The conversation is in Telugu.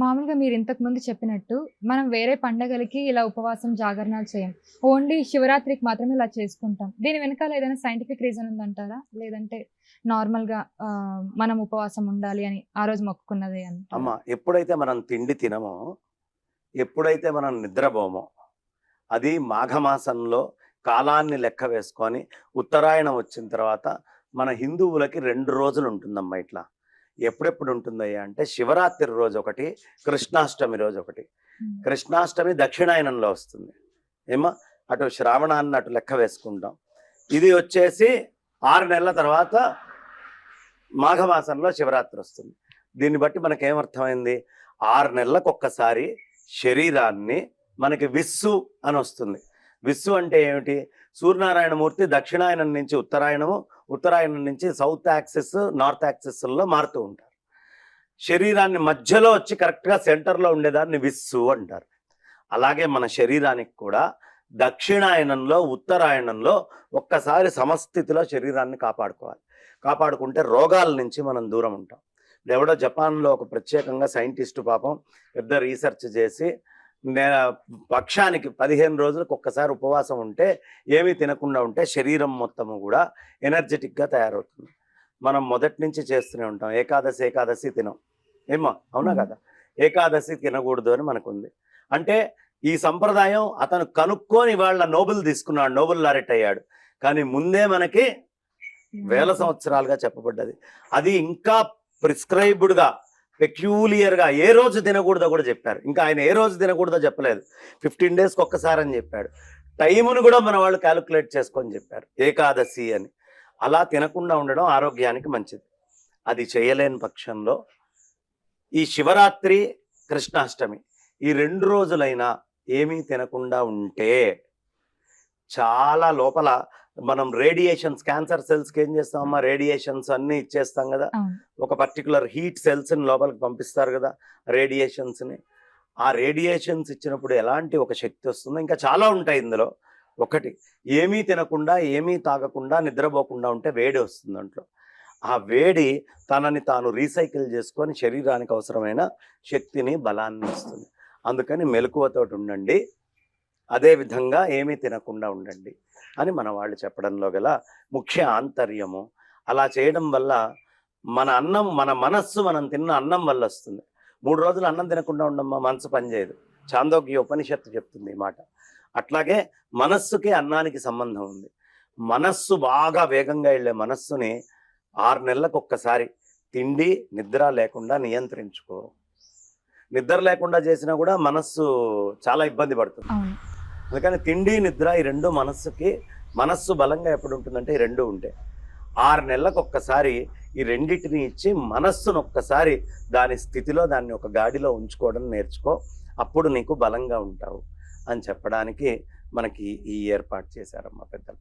మామూలుగా మీరు ఇంతకు ముందు చెప్పినట్టు మనం వేరే పండగలకి ఇలా ఉపవాసం జాగరణాలు చేయం. ఓన్లీ శివరాత్రికి మాత్రమే ఇలా చేసుకుంటాం. దీని వెనకాల ఏదైనా సైంటిఫిక్ రీజన్ ఉందంటారా? లేదంటే నార్మల్గా మనం ఉపవాసం ఉండాలి అని ఆ రోజు మొక్కుకున్నదే అని. అమ్మ ఎప్పుడైతే మనం తిండి తినమో ఎప్పుడైతే మనం నిద్రపోమో అది మాఘమాసంలో కాలాన్ని లెక్క వేసుకొని ఉత్తరాయణం వచ్చిన తర్వాత మన హిందువులకి రెండు రోజులు ఉంటుందమ్మా ఇట్లా. ఎప్పుడెప్పుడు ఉంటుందయ్యా అంటే శివరాత్రి రోజు ఒకటి కృష్ణాష్టమి రోజు ఒకటి. కృష్ణాష్టమి దక్షిణాయనంలో వస్తుంది. ఏమో అటు శ్రావణాన్ని అటు లెక్క వేసుకుంటాం. ఇది వచ్చేసి ఆరు నెలల తర్వాత మాఘమాసంలో శివరాత్రి వస్తుంది. దీన్ని బట్టి మనకి ఏమర్థమైంది ఆరు నెలలకు ఒక్కసారి శరీరాన్ని మనకి విస్సు అని వస్తుంది విస్సు అంటే ఏమిటి? సూర్యనారాయణమూర్తి దక్షిణాయనం నుంచి ఉత్తరాయణము ఉత్తరాయణం నుంచి సౌత్ యాక్సిస్ నార్త్ యాక్సిస్లో మారుతూ ఉంటారు. శరీరాన్ని మధ్యలో వచ్చి కరెక్ట్గా సెంటర్లో ఉండేదాన్ని విస్సు అంటారు. అలాగే మన శరీరానికి కూడా దక్షిణాయనంలో ఉత్తరాయణంలో ఒక్కసారి సమస్థితిలో శరీరాన్ని కాపాడుకోవాలి. కాపాడుకుంటే రోగాల నుంచి మనం దూరం ఉంటాం. ఎవడో జపాన్లో ఒక ప్రత్యేకంగా సైంటిస్టు పాపం పెద్ద రీసెర్చ్ చేసి పక్షానికి పదిహేను రోజులకు ఒక్కసారి ఉపవాసం ఉంటే ఏమీ తినకుండా ఉంటే శరీరం మొత్తము కూడా ఎనర్జెటిక్గా తయారవుతుంది. మనం మొదటి నుంచి చేస్తూనే ఉంటాం. ఏకాదశి ఏకాదశి తినం. ఏమో అవునా కదా? ఏకాదశి తినకూడదు అని మనకుంది. అంటే ఈ సంప్రదాయం అతను కనుక్కొని వాళ్ళ నోబెల్ తీసుకున్నాడు నోబెల్ లారెట్ అయ్యాడు. కానీ ముందే మనకి వేల సంవత్సరాలుగా చెప్పబడ్డది. అది ఇంకా ప్రిస్క్రైబ్డ్గా పెక్యూలియర్గా ఏ రోజు తినకూడదో కూడా చెప్పారు. ఇంకా ఆయన ఏ రోజు తినకూడదో చెప్పలేదు. ఫిఫ్టీన్ డేస్కి ఒక్కసారి అని చెప్పాడు. టైమును కూడా మన వాళ్ళు క్యాలిక్యులేట్ చేసుకొని చెప్పారు. ఏకాదశి అని. అలా తినకుండా ఉండడం ఆరోగ్యానికి మంచిది. అది చేయలేని పక్షంలో ఈ శివరాత్రి కృష్ణాష్టమి ఈ రెండు రోజులైనా ఏమీ తినకుండా ఉంటే చాలా లోపల మనం రేడియేషన్స్ క్యాన్సర్ సెల్స్కి ఏం చేస్తామమ్మా రేడియేషన్స్ అన్ని ఇచ్చేస్తాం కదా. ఒక పర్టికులర్ హీట్ సెల్స్ని లోపలికి పంపిస్తారు కదా రేడియేషన్స్ని ఆ రేడియేషన్స్ ఇచ్చినప్పుడు ఎలాంటి ఒక శక్తి వస్తుందో ఇంకా చాలా ఉంటాయి ఇందులో. ఒకటి ఏమీ తినకుండా ఏమీ తాగకుండా నిద్రపోకుండా ఉంటే వేడి వస్తుంది దాంట్లో. ఆ వేడి తనని తాను రీసైకిల్ చేసుకొని శరీరానికి అవసరమైన శక్తిని బలాన్ని ఇస్తుంది. అందుకని మెలకువతోటి ఉండండి. అదేవిధంగా ఏమీ తినకుండా ఉండండి. అని మన వాళ్ళు చెప్పడంలో గల ముఖ్య ఆంతర్యము. అలా చేయడం వల్ల మన అన్నం మన మనస్సు మనం తిన్న అన్నం వల్ల వస్తుంది. మూడు రోజులు అన్నం తినకుండా ఉండమ్మా మనసు పనిచేయదు చాందోగ్య ఉపనిషత్తు చెప్తుంది ఈ మాట. అట్లాగే మనస్సుకి అన్నానికి సంబంధం ఉంది. మనస్సు బాగా వేగంగా వెళ్ళే మనస్సుని ఆరు నెలలకు ఒక్కసారి తిండి నిద్ర లేకుండా నియంత్రించుకో. నిద్ర లేకుండా చేసినా కూడా మనస్సు చాలా ఇబ్బంది పడుతుంది. అందుకని తిండి నిద్ర ఈ రెండు మనస్సుకి మనస్సు బలంగా ఎప్పుడు ఉంటుందంటే ఈ రెండు ఉంటాయి ఆరు నెలలకు ఒక్కసారి ఈ రెండింటిని ఇచ్చి మనస్సును ఒక్కసారి దాని స్థితిలో దాన్ని ఒక గాడిలో ఉంచుకోవడం నేర్చుకో. అప్పుడు నీకు బలంగా ఉంటావు అని చెప్పడానికి మనకి ఈ ఏర్పాటు చేశారమ్మా పెద్దలు.